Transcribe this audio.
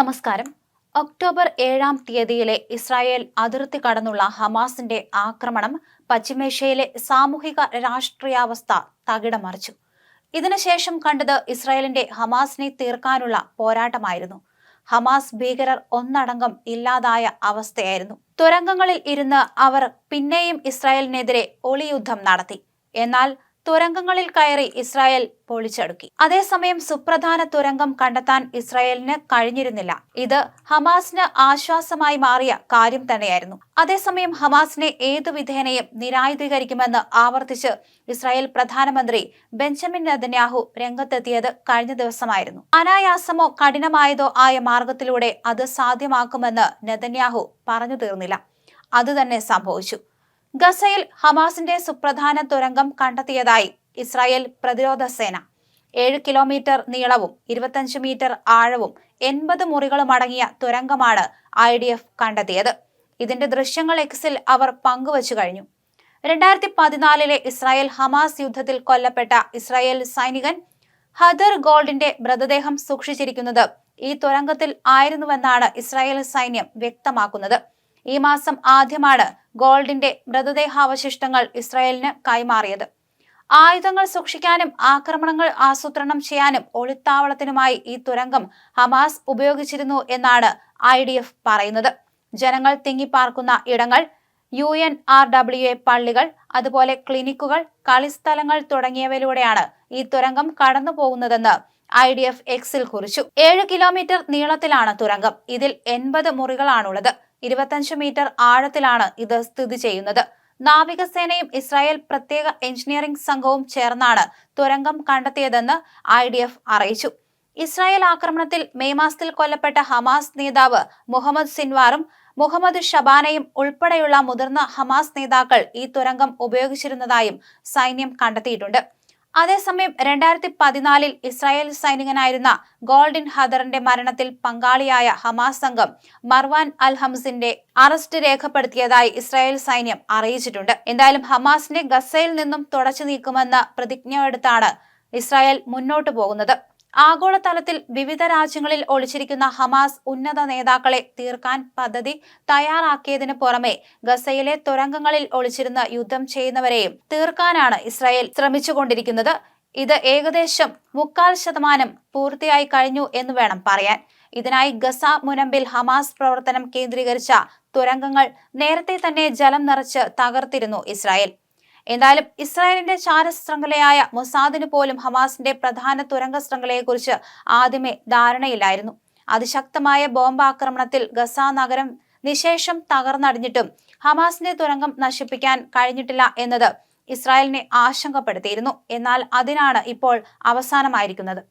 നമസ്കാരം. ഒക്ടോബർ ഏഴാം തീയതിയിലെ ഇസ്രായേൽ അതിർത്തി കടന്നുള്ള ഹമാസിന്റെ ആക്രമണം പശ്ചിമേഷ്യയിലെ സാമൂഹിക രാഷ്ട്രീയാവസ്ഥ തകിടമറിച്ചു. ഇതിനുശേഷം കണ്ടത് ഇസ്രായേലിന്റെ ഹമാസിനെ തീർക്കാനുള്ള പോരാട്ടമായിരുന്നു. ഹമാസ് ഭീകരർ ഒന്നടങ്കം ഇല്ലാതായ അവസ്ഥയായിരുന്നു. തുരങ്കങ്ങളിൽ ഇരുന്ന് അവർ പിന്നെയും ഇസ്രായേലിനെതിരെ ഒളിയുദ്ധം നടത്തി. എന്നാൽ തുരങ്കങ്ങളിൽ കയറി ഇസ്രായേൽ പൊളിച്ചടുക്കി. അതേസമയം സുപ്രധാന തുരങ്കം കണ്ടെത്താൻ ഇസ്രായേലിന് കഴിഞ്ഞിരുന്നില്ല. ഇത് ഹമാസിന് ആശ്വാസമായി മാറിയ കാര്യം തന്നെയായിരുന്നു. അതേസമയം ഹമാസിനെ ഏതു വിധേനയും നിരായുധീകരിക്കുമെന്ന് ആവർത്തിച്ച് ഇസ്രായേൽ പ്രധാനമന്ത്രി ബെഞ്ചമിൻ നെതന്യാഹു രംഗത്തെത്തിയത് കഴിഞ്ഞ ദിവസമായിരുന്നു. അനായാസമോ കഠിനമായതോ ആയ മാർഗത്തിലൂടെ അത് സാധ്യമാക്കുമെന്ന് നെതന്യാഹു പറഞ്ഞു തീർന്നില്ല. അതുതന്നെ സംഭവിച്ചു. ഗസയിൽ ഹമാസിന്റെ സുപ്രധാന തുരങ്കം കണ്ടെത്തിയതായി ഇസ്രായേൽ പ്രതിരോധ സേന. ഏഴ് കിലോമീറ്റർ നീളവും ഇരുപത്തഞ്ച് മീറ്റർ ആഴവും എൺപത് മുറികളും അടങ്ങിയ തുരങ്കമാണ് ഐ ഡി എഫ് കണ്ടെത്തിയത്. ഇതിന്റെ ദൃശ്യങ്ങൾ എക്സിൽ അവർ പങ്കുവച്ചു കഴിഞ്ഞു. രണ്ടായിരത്തി പതിനാലിലെ ഇസ്രായേൽ ഹമാസ് യുദ്ധത്തിൽ കൊല്ലപ്പെട്ട ഇസ്രായേൽ സൈനികൻ ഹദർ ഗോൾഡിന്റെ മൃതദേഹം സൂക്ഷിച്ചിരിക്കുന്നത് ഈ തുരങ്കത്തിൽ ആയിരുന്നുവെന്നാണ് ഇസ്രായേൽ സൈന്യം വ്യക്തമാക്കുന്നത്. ഈ മാസം ആദ്യമാണ് ഗോൾഡിന്റെ മൃതദേഹാവശിഷ്ടങ്ങൾ ഇസ്രായേലിന് കൈമാറിയത്. ആയുധങ്ങൾ സൂക്ഷിക്കാനും ആക്രമണങ്ങൾ ആസൂത്രണം ചെയ്യാനും ഒളിത്താവളത്തിനുമായി ഈ തുരങ്കം ഹമാസ് ഉപയോഗിച്ചിരുന്നു എന്നാണ് ഐ ഡി എഫ് പറയുന്നത്. ജനങ്ങൾ തിങ്ങിപ്പാർക്കുന്ന ഇടങ്ങൾ U N R W A പള്ളികൾ അതുപോലെ ക്ലിനിക്കുകൾ കളിസ്ഥലങ്ങൾ തുടങ്ങിയവയിലൂടെയാണ് ഈ തുരങ്കം കടന്നു പോകുന്നതെന്ന് ഐ ഡി എഫ് എക്സിൽ കുറിച്ചു. ഏഴ് കിലോമീറ്റർ നീളത്തിലാണ് തുരങ്കം. ഇതിൽ എൺപത് മുറികളാണുള്ളത്. ഇരുപത്തഞ്ച് മീറ്റർ ആഴത്തിലാണ് ഇത് സ്ഥിതി ചെയ്യുന്നത്. നാവികസേനയും ഇസ്രായേൽ പ്രത്യേക എഞ്ചിനീയറിംഗ് സംഘവും ചേർന്നാണ് തുരങ്കം കണ്ടെത്തിയതെന്ന് ഐ അറിയിച്ചു. ഇസ്രായേൽ ആക്രമണത്തിൽ മെയ് മാസത്തിൽ കൊല്ലപ്പെട്ട ഹമാസ് നേതാവ് മുഹമ്മദ് സിൻവാറും മുഹമ്മദ് ഷബാനയും ഉൾപ്പെടെയുള്ള മുതിർന്ന ഹമാസ് നേതാക്കൾ ഈ തുരങ്കം ഉപയോഗിച്ചിരുന്നതായും സൈന്യം കണ്ടെത്തിയിട്ടുണ്ട്. അതേസമയം രണ്ടായിരത്തി പതിനാലിൽ ഇസ്രായേൽ സൈനികനായിരുന്ന ഗോൾഡൻ ഹദറിന്റെ മരണത്തിൽ പങ്കാളിയായ ഹമാസ് സംഘം മർവാൻ അൽ ഹംസിന്റെ അറസ്റ്റ് രേഖപ്പെടുത്തിയതായി ഇസ്രായേൽ സൈന്യം അറിയിച്ചിട്ടുണ്ട്. എന്തായാലും ഹമാസിനെ ഗസയിൽ നിന്നും തുടച്ചു നീക്കുമെന്ന പ്രതിജ്ഞയെടുത്താണ് ഇസ്രായേൽ മുന്നോട്ടു പോകുന്നത്. ആഗോളതലത്തിൽ വിവിധ രാജ്യങ്ങളിൽ ഒളിച്ചിരിക്കുന്ന ഹമാസ് ഉന്നത നേതാക്കളെ തീർക്കാൻ പദ്ധതി തയ്യാറാക്കിയതിനു പുറമെ ഗസയിലെ തുരങ്കങ്ങളിൽ ഒളിച്ചിരുന്ന യുദ്ധം ചെയ്യുന്നവരെയും തീർക്കാനാണ് ഇസ്രായേൽ ശ്രമിച്ചുകൊണ്ടിരിക്കുന്നത്. ഇത് ഏകദേശം മുക്കാൽ ശതമാനം പൂർത്തിയായി കഴിഞ്ഞു എന്ന് വേണം പറയാൻ. ഇതിനായി ഗസ മുനമ്പിൽ ഹമാസ് പ്രവർത്തനം കേന്ദ്രീകരിച്ച തുരങ്കങ്ങൾ നേരത്തെ തന്നെ ജലം നിറച്ച് തകർത്തിരുന്നു ഇസ്രായേൽ. എന്തായാലും ഇസ്രായേലിന്റെ ചാരശൃംഖലയായ മൊസാദിന് പോലും ഹമാസിന്റെ പ്രധാന തുരങ്ക ശൃംഖലയെക്കുറിച്ച് ആദ്യമേ ധാരണയില്ലായിരുന്നു. അതിശക്തമായ ബോംബാക്രമണത്തിൽ ഗസ നഗരം നിശേഷം തകർന്നടിഞ്ഞിട്ടും ഹമാസിന്റെ തുരങ്കം നശിപ്പിക്കാൻ കഴിഞ്ഞിട്ടില്ല എന്നത് ഇസ്രായേലിനെ ആശങ്കപ്പെടുത്തിയിരുന്നു. എന്നാൽ അതിനാണ് ഇപ്പോൾ അവസാനമായിരിക്കുന്നത്.